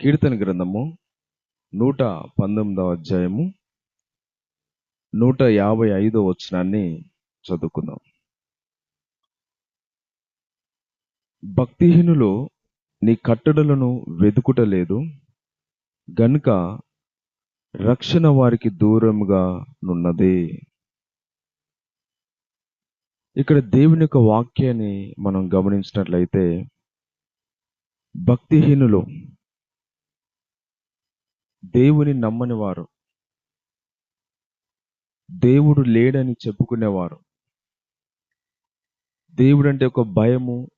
కీర్తన గ్రంథము నూట పంతొమ్మిదవ అధ్యాయము నూట యాభై ఐదో వచనాన్ని చదువుకుందాం. భక్తిహీనులు నీ కట్టడలను వెతుకుటలేదు గనుక రక్షణ వారికి దూరంగా నున్నది. ఇక్కడ దేవుని యొక్క వాక్యాన్ని మనం గమనించినట్లయితే భక్తిహీనులు దేవుని నమ్మని వారు దేవుడు లేడని చెప్పుకునేవారు. దేవుడు అంటే ఒక భయము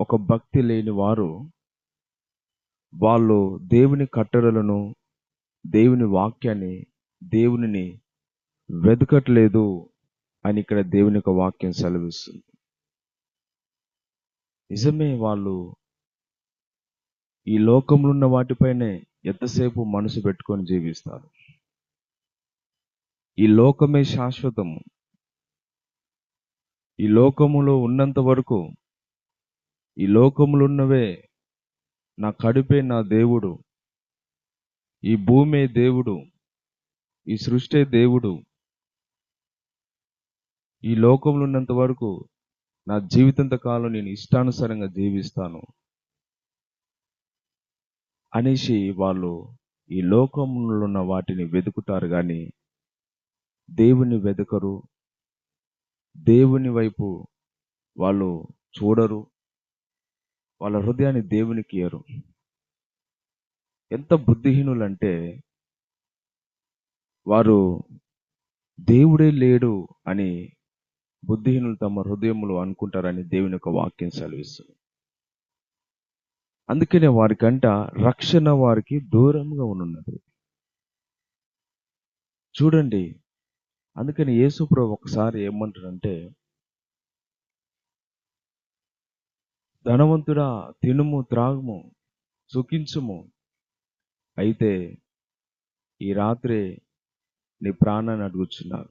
ఒక భక్తి లేని వారు. వాళ్ళు దేవుని కట్టడలను దేవుని వాక్యాన్ని దేవునిని వెతకట్లేదు అని ఇక్కడ దేవుని యొక్క వాక్యం సెలవిస్తుంది. నిజమే వాళ్ళు ఈ లోకంలో ఉన్న వాటిపైనే ఎంతసేపు మనసు పెట్టుకొని జీవిస్తారు? ఈ లోకమే శాశ్వతము. ఈ లోకములో ఉన్నంత వరకు ఈ లోకములున్నవే నా కడుపే నా దేవుడు ఈ భూమే దేవుడు ఈ సృష్టి దేవుడు. ఈ లోకంలో ఉన్నంత వరకు నా జీవితంత కాలం నేను ఇష్టానుసారంగా జీవిస్తాను. అనేసి వాళ్ళు ఈ లోకంలో ఉన్న వాటిని వెతుకుతారు కానీ దేవుని వెతకరు. దేవుని వైపు వాళ్ళు చూడరు. వాళ్ళ హృదయాన్ని దేవునికి ఇయ్యరు. ఎంత బుద్ధిహీనులంటే వారు దేవుడే లేడు అని బుద్ధిహీనులు తమ హృదయములు అనుకుంటారని దేవుని యొక్క వాక్యం సెలవిస్తుంది. అందుకనే వారికంట రక్షణ వారికి దూరంగా ఉన్నది చూడండి అందుకని యేసుప్రభు ఒకసారి ఏమంటాడంటే ధనవంతుడా తినుము త్రాగుము సుఖించుము. అయితే ఈ రాత్రే నీ ప్రాణాన్ని అడుగుచున్నారు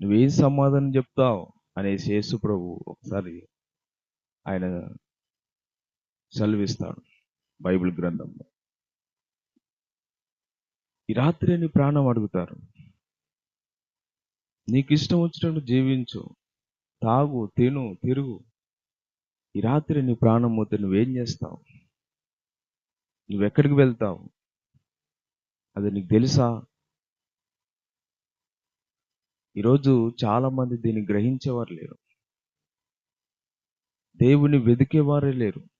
నువ్వేం సమాధానం చెప్తావు? అనేసి యేసు ప్రభు ఒకసారి ఆయన సెలవిస్తాడు బైబిల్ గ్రంథంలో. ఈ రాత్రి అని ప్రాణం అడుగుతారు. నీకు ఇష్టం వచ్చినట్టు జీవించు తాగు తిను తిరుగు. ఈ రాత్రి నీ ప్రాణం పోతే నువ్వేం చేస్తావు? నువ్వెక్కడికి వెళ్తావు? అది నీకు తెలుసా? ఈరోజు చాలా మంది దీన్ని గ్రహించేవారు లేరు. దేవుని వెతికేవారే లేరు.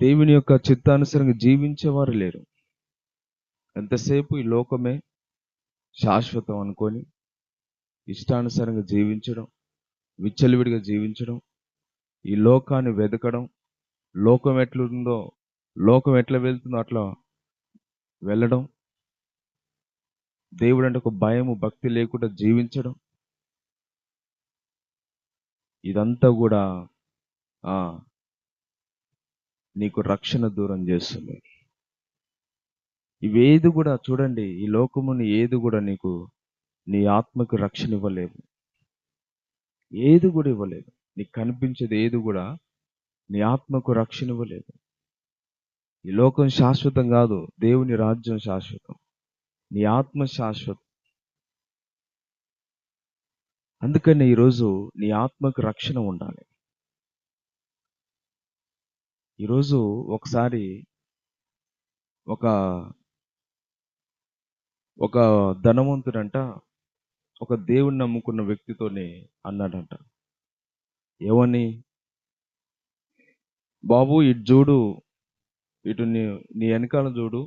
దేవుని యొక్క చిత్తానుసరంగా జీవించేవారు లేరు. ఎంతసేపు ఈ లోకమే శాశ్వతం అనుకొని ఇష్టానుసారంగా జీవించడం విచ్చలవిడిగా జీవించడం ఈ లోకాన్ని వెతకడం లోకం ఎట్లుందో లోకం ఎట్లా వెళ్తుందో అట్లా వెళ్ళడం దేవుడు అంటే ఒక భయము భక్తి లేకుండా జీవించడం ఇదంతా కూడా నీకు రక్షణ దూరం చేస్తుంది. ఇవేది కూడా చూడండి ఈ లోకముని ఏది కూడా నీకు నీ ఆత్మకు రక్షణ ఇవ్వలేవు ఏది కూడా ఇవ్వలేదు. నీకు కనిపించేది ఏది కూడా నీ ఆత్మకు రక్షణ ఇవ్వలేదు. ఈ లోకం శాశ్వతం కాదు దేవుని రాజ్యం శాశ్వతం. నీ ఆత్మ శాశ్వతం. అందుకని ఈరోజు నీ ఆత్మకు రక్షణ ఉండాలి. ఈరోజు ఒకసారి ఒక ఒక ధనవంతుడంట ఒక దేవుణ్ణి నమ్ముకున్న వ్యక్తితోనే అన్నాడంట. ఏమని బాబు ఇటు చూడు ఇటు నీ నీ వెనకాల చూడు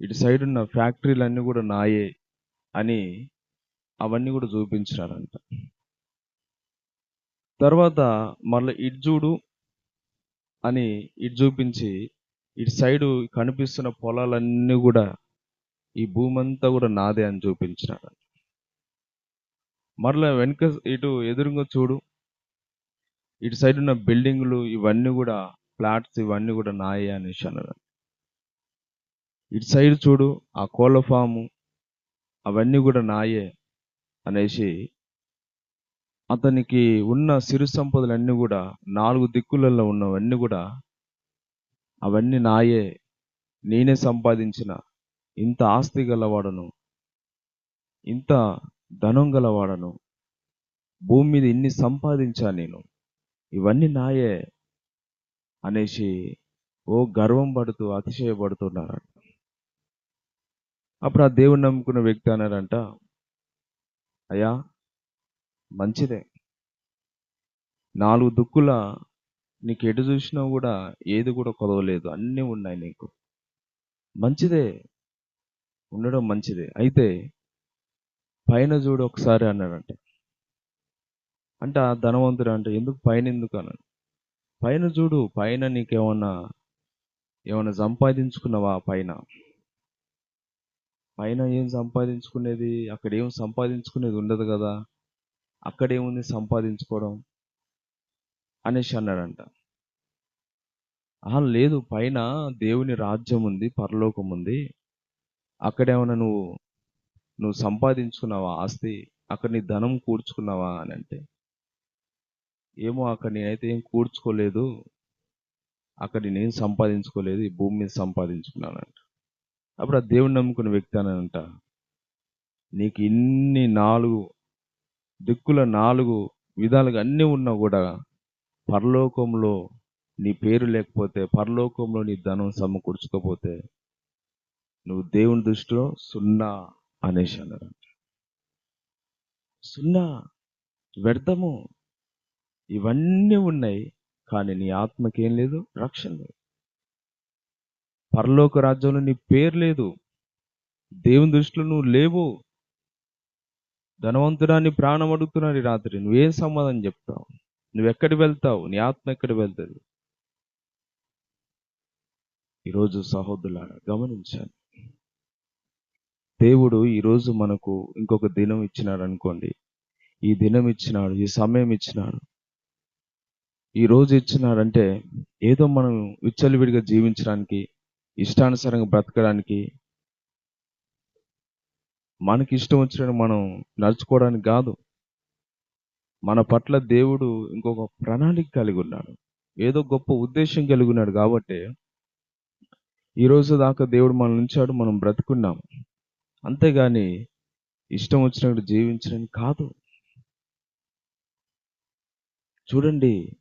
ఇటు సైడ్ ఉన్న ఫ్యాక్టరీలన్నీ కూడా నాయే అని అవన్నీ కూడా చూపించినారంట. తర్వాత మళ్ళీ ఇటు చూడు అని ఇటు చూపించి ఇటు సైడు కనిపిస్తున్న పొలాలన్నీ కూడా ఈ భూమి అంతా కూడా నాదే అని చూపించినాడు మరలా వెనుక ఇటు ఎదురుగా చూడు ఇటు సైడ్ ఉన్న బిల్డింగులు ఇవన్నీ కూడా ఫ్లాట్స్ ఇవన్నీ కూడా నాయే అనేసి అన్నాడు ఇటు సైడ్ చూడు ఆ కోళ్ళ ఫాము అవన్నీ కూడా నాయే అనేసి అతనికి ఉన్న సిరు సంపదలన్నీ కూడా నాలుగు దిక్కులలో ఉన్నవన్నీ కూడా అవన్నీ నాయే నేనే సంపాదించిన. ఇంత ఆస్తి గలవాడను ఇంత ధనం గలవాడను భూమి మీద ఇన్ని సంపాదించా నేను. ఇవన్నీ నాయే అనేసి ఓ గర్వం పడుతూ అతిశయపడుతున్నారట. అప్పుడు ఆ దేవుని నమ్ముకున్న వ్యక్తి అన్నాడంట అయ్యా మంచిదే. నాలుగు దుక్కుల నీకు ఎటు చూసినా కూడా ఏది కూడా కొదవలేదు. అన్నీ ఉన్నాయి నీకు. మంచిదే. ఉండడం మంచిదే. అయితే పైన చూడు ఒకసారి అన్నాడంట. అంటే ఆ ధనవంతుడు అంటే ఎందుకు పైన ఎందుకు? అన్నాడు. పైన చూడు పైన నీకేమన్నా ఏమన్నా సంపాదించుకున్నావా పైన? పైన ఏం సంపాదించుకునేది? అక్కడ ఏం సంపాదించుకునేది ఉండదు కదా. అక్కడేముంది సంపాదించుకోవడం అనేసి అన్నాడంట. లేదు పైన దేవుని రాజ్యం ఉంది పరలోకం ఉంది. అక్కడేమన్నా నువ్వు నువ్వు సంపాదించుకున్నావా ఆస్తి? అక్కడ నీ ధనం కూర్చుకున్నావా అని అంటే ఏమో అక్కడ నేనైతే ఏం కూర్చుకోలేదు అక్కడ నేను సంపాదించుకోలేదు ఈ భూమి మీద సంపాదించుకున్నానంట అప్పుడు ఆ దేవుని నమ్ముకున్న వ్యక్తి అనంట నీకు ఇన్ని నాలుగు దిక్కుల నాలుగు విధాలుగా అన్నీ ఉన్నా కూడా పరలోకంలో నీ పేరు లేకపోతే పరలోకంలో నీ ధనం సమకూర్చుకోపోతే నువ్వు దేవుని దృష్టిలో సున్నా అనేసి అన్నారు. సున్నా వ్యర్థము. ఇవన్నీ ఉన్నాయి కానీ నీ ఆత్మకేం లేదు రక్షణ లేదు. పరలోక రాజ్యంలో నీ పేరు లేదు. దేవుని దృష్టిలో నువ్వు లేవు. ధనవంతుడాన్ని ప్రాణం అడుగుతున్నాడు ఈ రాత్రి. నువ్వేం సమాధానం చెప్తావు? నువ్వు ఎక్కడికి వెళ్తావు? నీ ఆత్మ ఎక్కడికి వెళ్తుంది? ఈరోజు సహోదరులారా గమనించండి. దేవుడు ఈరోజు మనకు ఇంకొక దినం ఇచ్చినాడు అనుకోండి ఈ దినం ఇచ్చినాడు ఈ సమయం ఇచ్చినాడు. ఈ రోజు ఇచ్చినాడంటే ఏదో మనం విచ్చలవిడిగా జీవించడానికి ఇష్టానుసారంగా బ్రతకడానికి మనకి ఇష్టం వచ్చినట్టు మనం నడుచుకోవడానికి కాదు. మన పట్ల దేవుడు ఇంకొక ప్రణాళిక కలిగి ఉన్నాడు. ఏదో గొప్ప ఉద్దేశం కలిగి ఉన్నాడు కాబట్టి ఈ రోజు దాకా దేవుడు మనల్ని ఉంచాడు మనం బ్రతుకున్నాం. అంతేగాని ఇష్టం వచ్చినట్టు జీవించడానికి కాదు. చూడండి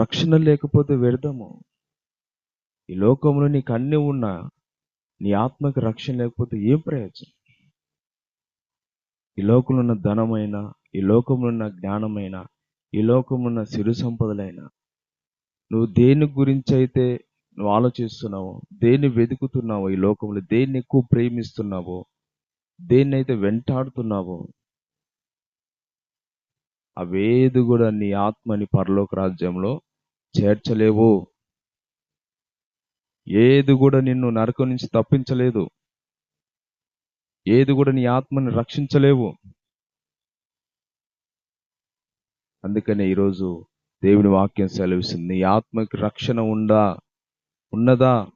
రక్షణ లేకపోతే వ్యర్థము. ఈ లోకంలో నీకు అన్నీ ఉన్నా నీ ఆత్మకి రక్షణ లేకపోతే ఏం ప్రయోజనం? ఈ లోకంలో ధనమైన ఈ లోకంలో ఉన్న జ్ఞానమైన ఈ లోకంలో ఉన్న సిరు సంపదలైన. నువ్వు దేని గురించి అయితే నువ్వు ఆలోచిస్తున్నావో దేన్ని వెతుకుతున్నావో ఈ లోకంలో దేన్ని ఎక్కువ ప్రేమిస్తున్నావో దేన్నైతే వెంటాడుతున్నావో అవేది కూడా నీ ఆత్మని పరలోక రాజ్యంలో చేర్చలేవు. ఏది కూడా నిన్ను నరకం నుంచి తప్పించలేదు. ఏది కూడా నీ ఆత్మని రక్షించలేవు. అందుకనే ఈరోజు దేవుని వాక్యం సెలవిస్తుంది నీ ఆత్మకి రక్షణ ఉందా? ఉన్నదా?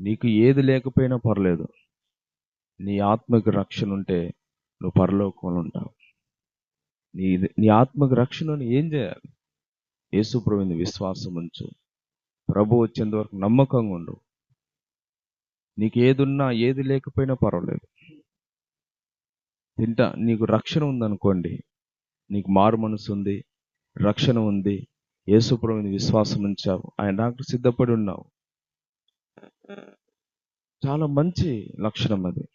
నీకు ఏది లేకపోయినా పర్లేదు. నీ ఆత్మకి రక్షణ ఉంటే నువ్వు పరలోకంలో ఉంటావు. నీ నీ ఆత్మకి రక్షణను ఏం చేయాలి? యేసు విశ్వాసం ఉంచు. ప్రభు వచ్చేంత వరకు నమ్మకంగా ఉండు. నీకు ఏది ఉన్నా ఏది లేకపోయినా పర్వాలేదు. తింటా నీకు రక్షణ ఉందనుకోండి నీకు మారు మనసు ఉంది రక్షణ ఉంది యేసు విశ్వాసం ఉంచావు ఆయన డాక్టర్ సిద్ధపడి ఉన్నావు. చాలా మంచి లక్షణం అది.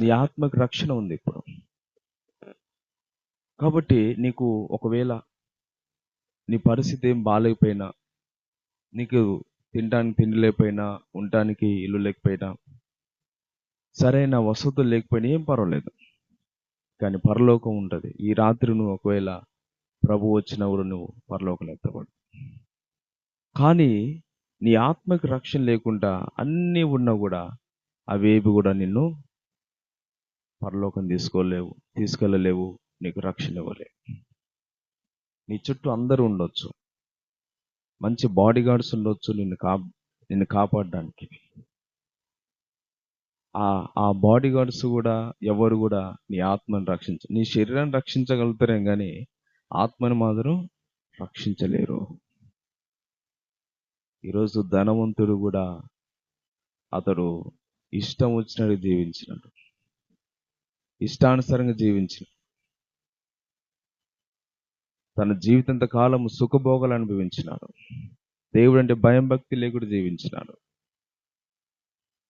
నీ ఆత్మకు రక్షణ ఉంది ఇప్పుడు. కాబట్టి నీకు ఒకవేళ నీ పరిస్థితి ఏం బాగాలేకపోయినా నీకు తినడానికి తిండి లేకపోయినా ఉండటానికి ఇల్లు లేకపోయినా సరైన వసతులు లేకపోయినా ఏం పర్వాలేదు. కానీ పరలోకం ఉంటుంది. ఈ రాత్రి నువ్వు ఒకవేళ ప్రభు వచ్చినప్పుడు నువ్వు పరలోకం ఎత్తబడు కానీ నీ ఆత్మకి రక్షణ లేకుండా అన్నీ ఉన్నా కూడా అవేవి కూడా నిన్ను పరలోకం తీసుకోలేవు తీసుకెళ్ళలేవు నీకు రక్షణ ఇవ్వలేవు. నీ చుట్టూ అందరూ ఉండొచ్చు. మంచి బాడీ గార్డ్స్ ఉండొచ్చు నిన్ను కా నిన్ను కాపాడడానికి. ఆ ఆ బాడీ గార్డ్స్ కూడా ఎవరు కూడా నీ ఆత్మను రక్షించ నీ శరీరాన్ని రక్షించగలుగుతారేం కానీ ఆత్మని మాత్రం రక్షించలేరు. ఈరోజు ధనవంతుడు కూడా అతడు ఇష్టం వచ్చినట్టు జీవించినాడు. ఇష్టానుసారంగా జీవించిన తన జీవితంత కాలం సుఖభోగాలు అనుభవించినాడు. దేవుడు అంటే భయం భక్తి లేకుండా జీవించినాడు.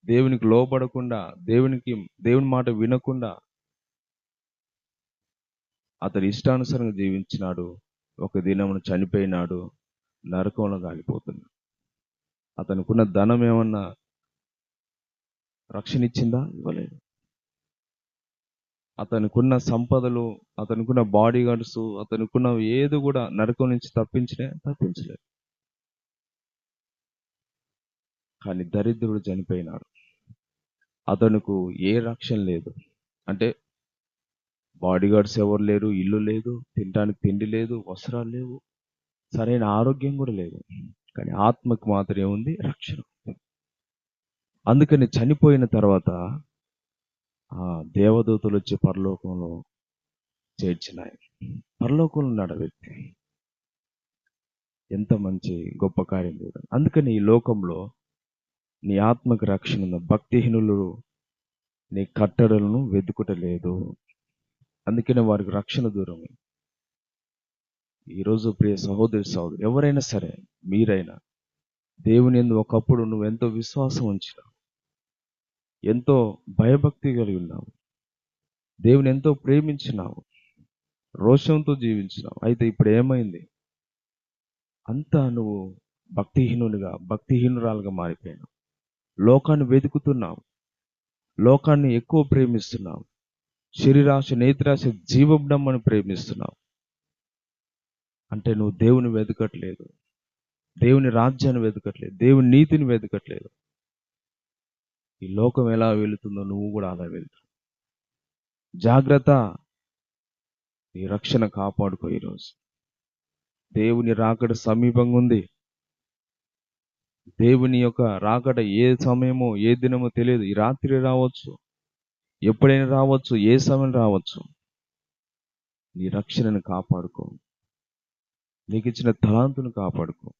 దేవునికి లోపడకుండా దేవునికి దేవుని మాట వినకుండా అతడు ఇష్టానుసారంగా జీవించినాడు. ఒక దినమును చనిపోయినాడు. నరకంలో కాలిపోతున్నాడు అతనుకున్న ధనం ఏమన్నా రక్షణ ఇచ్చిందా ఇవ్వలేదు. అతనుకున్న సంపదలు అతనుకున్న బాడీ గార్డ్స్ అతనుకున్న ఏది కూడా నరకం నుంచి తప్పించలే తప్పించలేదు. కానీ దరిద్రుడు చనిపోయినాడు. అతనుకు ఏ రక్షణ లేదు. అంటే బాడీ గార్డ్స్ ఎవరు లేరు ఇల్లు లేదు తినడానికి తిండి లేదు వస్త్రాలు లేవు సరైన ఆరోగ్యం కూడా లేదు. కానీ ఆత్మకు మాత్రం ఏముంది రక్షణ. అందుకని చనిపోయిన తర్వాత ఆ దేవదూతలు వచ్చి పరలోకంలో చేర్చినాయి. పరలోకంలో ఉన్నాడు వ్యక్తి. ఎంత మంచి గొప్ప కార్యం చూడండి అందుకని ఈ లోకంలో నీ ఆత్మకు రక్షణ ఉన్న భక్తిహీనులు నీ కట్టడలను వెతుకుటలేదు. అందుకనే వారికి రక్షణ దూరం ఈరోజు ప్రియ సహోదరి సహోదరు ఎవరైనా సరే మీరైనా దేవుని ఎందు ఒకప్పుడు నువ్వు ఎంతో విశ్వాసం ఉంచినావు. ఎంతో భయభక్తి కలిగి ఉన్నావు. దేవుని ఎంతో ప్రేమించినావు. రోషంతో జీవించినావు. అయితే ఇప్పుడు ఏమైంది? అంతా నువ్వు భక్తిహీనునిగా భక్తిహీనురాలుగా మారిపోయినావు. లోకాన్ని వెతుకుతున్నావు లోకాన్ని ఎక్కువ ప్రేమిస్తున్నావు శరీరాశ నేత్రాశ జీవబ్డమ్మని ప్రేమిస్తున్నావు అంటే నువ్వు దేవుని వెతకట్లేదు. దేవుని రాజ్యాన్ని వెతకట్లేదు. దేవుని నీతిని వెతకట్లేదు. ఈ లోకం ఎలా వెళుతుందో నువ్వు కూడా అలా వెళ్తావు జాగ్రత్త. నీ రక్షణ కాపాడుకో ఈరోజు. దేవుని రాకడ సమీపంగా ఉంది. దేవుని యొక్క రాకడ ఏ సమయమో ఏ దినమో తెలియదు. ఈ రాత్రి రావచ్చు ఎప్పుడైనా రావచ్చు ఏ సమయం రావచ్చు. నీ రక్షణను కాపాడుకో. నీకు ఇచ్చిన తలాంతును కాపాడుకో.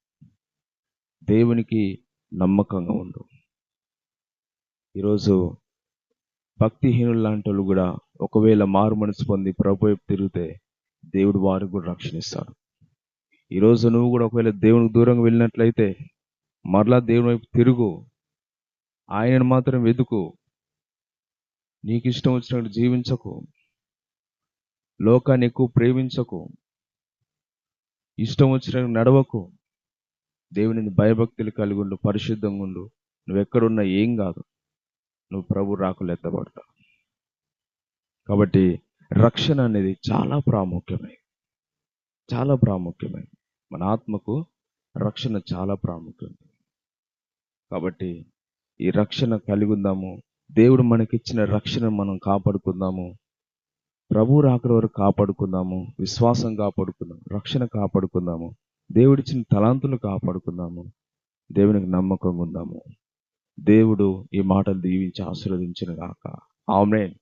దేవునికి నమ్మకంగా ఉండు. ఈరోజు భక్తిహీనులు లాంటి వాళ్ళు కూడా ఒకవేళ మారు మనసు పొంది ప్రభు వైపు తిరిగితే దేవుడు వారికి కూడా రక్షణిస్తాడు ఈరోజు నువ్వు కూడా ఒకవేళ దేవునికి దూరంగా వెళ్ళినట్లయితే మరలా దేవుని వైపు తిరుగు. ఆయనను మాత్రం వెతుకు. నీకు ఇష్టం వచ్చినట్టు జీవించకు. లోకాన్ని ఎక్కువ ప్రేమించకు. ఇష్టం వచ్చినట్టు నడవకు. దేవుని భయభక్తులు కలిగి ఉండు పరిశుద్ధంగా ఉండు. నువ్వు ఎక్కడున్నా ఏం కాదు. నువ్వు ప్రభు రాకులు ఎత్తబడతావు. కాబట్టి రక్షణ అనేది చాలా ప్రాముఖ్యమైనది చాలా ప్రాముఖ్యమైనది మన ఆత్మకు రక్షణ చాలా ప్రాముఖ్యం కాబట్టి ఈ రక్షణ కలిగి ఉందాము దేవుడు మనకిచ్చిన రక్షణ మనం కాపాడుకుందాము. ప్రభు రాకడ వరకు కాపాడుకుందాము. విశ్వాసం కాపాడుకుందాము. రక్షణ కాపాడుకుందాము. దేవుడిచ్చిన తలాంతులు కాపాడుకుందాము. దేవునికి నమ్మకంగా ఉందాము. దేవుడు ఈ మాటలు దీవించి ఆశీర్వదించిన గాక. ఆమెన్.